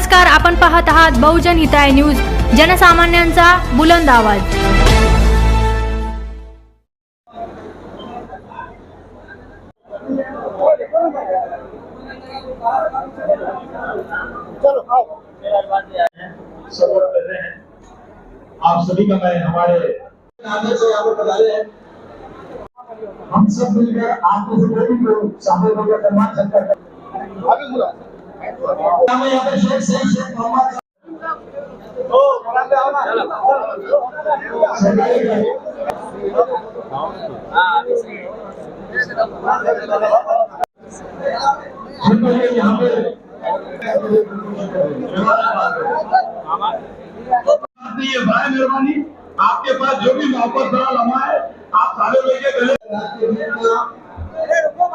नमस्कार आपण पाहत आहात बहुजन हिताय न्यूज जनसामान्यांचा बुलंद आवाज. सपोर्ट कर रहे हैं आप सभी का मैं हमारे आदर से यहाँ पर पधारे हैं। हम सब मिलकर आप में से आपके पास जो भी मोहब्बत भरा लम्हा है आप सारे लेके गले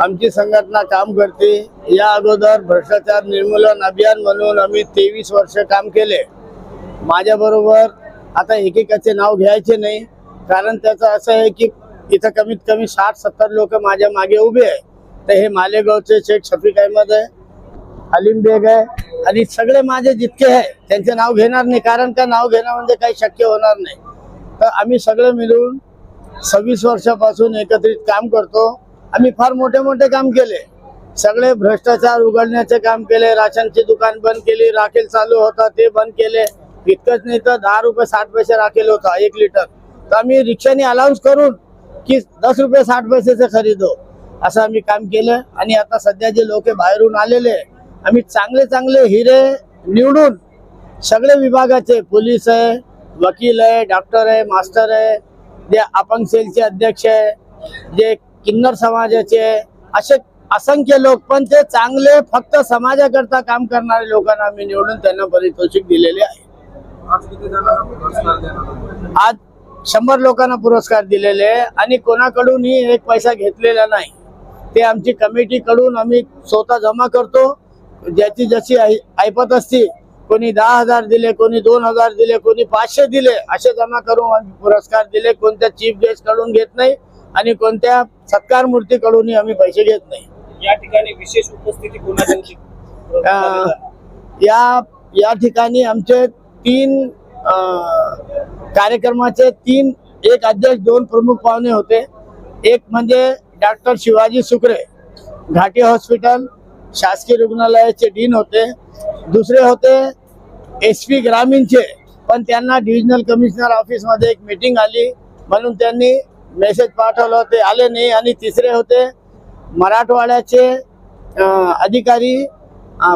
आमची संघटना काम करते. या अगोदर भ्रष्टाचार निर्मूलन अभियान म्हणून आम्ही तेवीस वर्ष काम केले. माझ्याबरोबर आता एकेकाचे नाव घ्यायचे नाही. कारण त्याचं असं आहे की इथं कमीत कमी साठ सत्तर लोक माझ्या मागे उभे आहे. तर हे मालेगावचे शेख शफीक अहमद आहे अलीम बेग आहे आणि सगळे माझे जितके आहे त्यांचे नाव घेणार नाही. कारण का नाव घेणं म्हणजे काही शक्य होणार नाही. तर आम्ही सगळे मिळून सव्वीस वर्षापासून एकत्रित काम करतो. आम्ही फार मोठे मोठे काम केले. सगळे भ्रष्टाचार उघडण्याचे काम केले राशनची दुकान बंद केली राखेल चालू होता ते बंद केले. इतकंच नाही तर दहा रुपये साठ पैसे राखेल होता एक लिटर. तर आम्ही रिक्षाने अलाउन्स करून की दस रुपये साठ पैसेचं खरीदो. असं आम्ही काम केलं आणि आता सध्या जे लोक बाहेरून आलेले आम्ही चांगले चांगले हिरे निवडून सगळे विभागाचे पोलीस आहे वकील आहे डॉक्टर आहे मास्टर आहे जे अपंग सेलचे अध्यक्ष आहे जे किन्नर समाजाचे असे असंख्य लोक पण ते चांगले फक्त समाजाकरता काम करणारे लोकांना आम्ही निवडून त्यांना पारितोषिक दिलेले आहे. आज शंभर लोकांना पुरस्कार दिलेले आहे आणि कोणाकडूनही एक पैसा घेतलेला नाही. ते आमची कमिटी कडून आम्ही स्वतः जमा करतो. ज्याची जशी ऐपत असती कोणी दहा हजार दिले कोणी दोन हजार दिले कोणी पाचशे दिले असे जमा करून आम्ही पुरस्कार दिले. कोणत्या चीफ गेस्टकडून घेत नाही. आणि कोणत्या सत्कार मूर्ती कडूनही आम्ही पैसे घेत नाही. या ठिकाणी विशेष उपस्थिती कोणाची अं, या या ठिकाणी आमचे तीन कार्यक्रमाचे तीन एक अध्यक्ष दोन प्रमुख पाहुणे होते. एक म्हणजे डॉक्टर शिवाजी सुकरे घाटी हॉस्पिटल शासकीय रुग्णालयाचे डीन होते. दुसरे होते एस पी ग्रामीणचे पण त्यांना डिव्हिजनल कमिशनर ऑफिसमध्ये एक मीटिंग आली. म्हणून त्यांनी मेसेज पाठवलं ते आले नाही. आणि तिसरे होते मराठवाड्याचे अधिकारी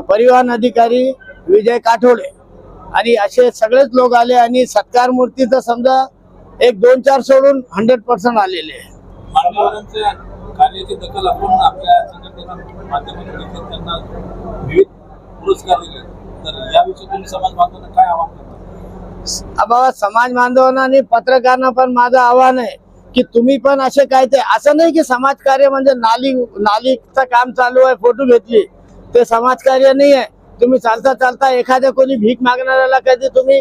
परिवहन अधिकारी विजय काठोडे. आणि असे सगळेच लोक आले आणि सत्कार मूर्ती तर समजा एक दोन चार सोडून हंड्रेड पर्सेंट आलेले आहे. मान्यवरांच्या कार्याची दखल आपण आपल्या संघटनेच्या माध्यमातून घेतली. त्यांना विविध पुरस्कार दिले. तर याविषयी तुम्ही समाज बांधवांना काय आवाहन करता? बाबा समाज बांधवांना आणि पत्रकारांना पण माझं आव्हान आहे. की तुम्ही पण असे काय ते असं नाही की समाजकार्य म्हणजे नाली नालीचं काम चालू आहे फोटो घेतली. ते समाजकार्य नाही आहे. तुम्ही चालता चालता एखाद्या कोणी भीक मागणाऱ्याला कधी तुम्ही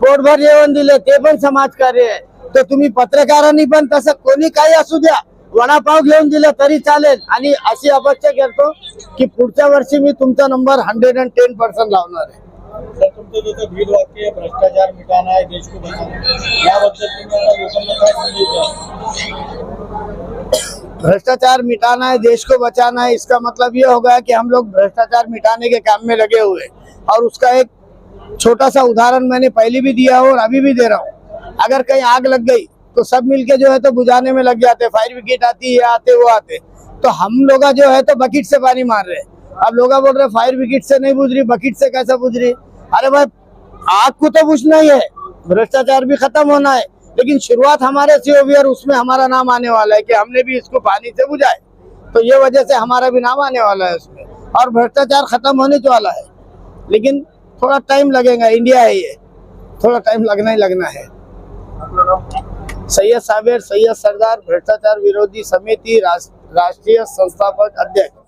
पोटभर जेवण दिले ते पण समाजकार्य आहे. तर तुम्ही पत्रकारांनी पण तसं कोणी काही असू द्या वडापाव घेऊन दिलं तरी चालेल. आणि अशी अपेक्षा करतो की पुढच्या वर्षी मी तुमचा number hundred and ten percent लावणार आहे. तर तुमचं जसं भीड वाक्य भ्रष्टाचार मिटाना आहे देश को बचाना है, भ्रष्टाचार मिटाना है देश को बचाना है इसका मतलब ये होगा कि हम लोग भ्रष्टाचार मिटाने के काम में लगे हुए और उसका एक छोटा सा उदाहरण मैंने पहले भी दिया हो और अभी भी दे रहा हूँ। अगर कहीं आग लग गई तो सब मिलके जो है तो बुझाने में लग जाते फायर ब्रिगेड आती है आते वो आते। तो हम लोग जो है तो बकेट से पानी मार रहे अब लोग बोल रहे फायर ब्रिगेड से नहीं बुझ रही बकेट से कैसे बुझ रही? अरे भाई, आग को तो बुझना ही है। भ्रष्टाचार भी खत्म होना है। लेकिन शुरुआत हमारे से होगी और उसमें हमारा नाम आने वाला है कि हमने भी इसको पानी से बुझाए। तो ये वजह से हमारा भी नाम आने वाला है उसमें। और भ्रष्टाचार खत्म होने वाला है। लेकिन थोड़ा टाइम लगेगा इंडिया है ये। थोड़ा टाइम लगना ही लगना है। सय्यद साबेर सय्यद सरदार, भ्रष्टाचार विरोधी समिती राष्ट्रीय संस्थापक अध्यक्ष।